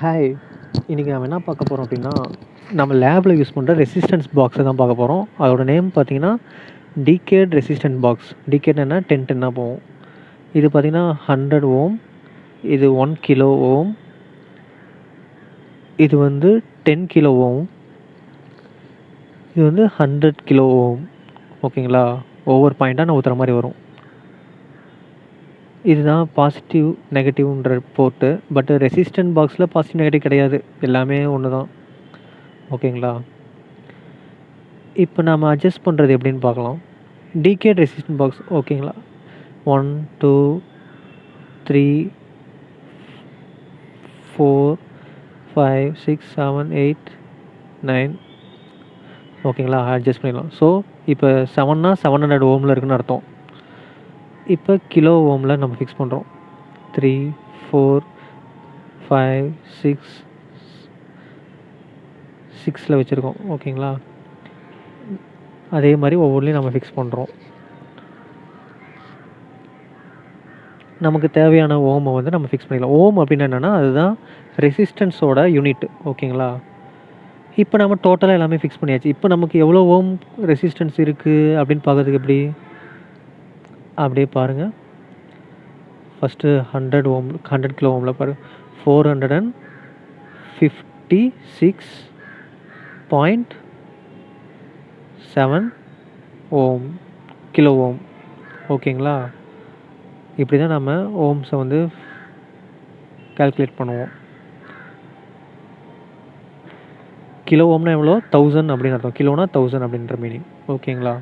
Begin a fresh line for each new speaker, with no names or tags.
Hi இன்றைக்கி நம்ம என்ன பார்க்க போகிறோம் அப்படின்னா நம்ம லேபில் யூஸ் பண்ணுற ரெசிஸ்டன்ஸ் பாக்ஸை தான் பார்க்க போகிறோம் அதோட நேம் பார்த்தீங்கன்னா டிகேட் ரெசிஸ்டன்ட் பாக்ஸ் டிகேட்னா டென் டென்னாக போகும். இது பார்த்தீங்கன்னா ஹண்ட்ரட் ஓம். இது ஒன் கிலோ ஓம். இது வந்து டென் கிலோ ஓம். இது வந்து ஹண்ட்ரட் கிலோ ஓம். ஓகேங்களா ஒவ்வொரு பாயிண்ட்டாக நான் ஊற்றுற மாதிரி வரும். இதுதான் பாசிட்டிவ் நெகட்டிவ்ன்ற போர்ட்டு பட் ரெசிஸ்டன்ட் பாக்ஸில் பாசிட்டிவ் நெகட்டிவ் கிடையாது. எல்லாமே ஒன்று தான் ஓகேங்களா இப்போ நாம் அட்ஜஸ்ட் பண்ணுறது எப்படின்னு பார்க்கலாம். டிகேட் ரெசிஸ்டன்ட் பாக்ஸ் ஓகேங்களா one two three four five six seven eight nine ஓகேங்களா அட்ஜஸ்ட் பண்ணிடலாம். ஸோ இப்போ செவன்னா செவன் ஹண்ட்ரட் ஓமில் இருக்குன்னு அர்த்தம். இப்போ கிலோ ஓமில் நம்ம ஃபிக்ஸ் பண்ணுறோம் த்ரீ ஃபோர் ஃபைவ் சிக்ஸ் சிக்ஸில் வச்சுருக்கோம். ஓகேங்களா? அதே மாதிரி ஒவ்வொன்றையும் நம்ம ஃபிக்ஸ் பண்ணுறோம் நமக்கு தேவையான ஓமை வந்து நம்ம ஃபிக்ஸ் பண்ணிக்கலாம். ஓம் அப்படின்னு என்னென்னா அதுதான் ரெசிஸ்டன்ஸோட யூனிட் ஓகேங்களா? இப்போ நம்ம டோட்டலாக எல்லாமே ஃபிக்ஸ் பண்ணியாச்சு. இப்போ நமக்கு எவ்வளோ ஓம் ரெசிஸ்டன்ஸ் இருக்குது அப்படின்னு பார்க்கறதுக்கு எப்படி? அப்படியே பாருங்கள் first hundred ohm hundred kilo ஓமில் பாருங்கள் four hundred and fifty six point seven ohm kilo ohm ஓகேங்களா இப்படி தான் நம்ம ஓம்ஸை வந்து கால்குலேட் பண்ணுவோம். கிலோ ஓம்னா எவ்வளோ? தௌசண்ட் அப்படின்னு அர்த்தம். கிலோனா தௌசண்ட் அப்படின்ற மீனிங் ஓகேங்களா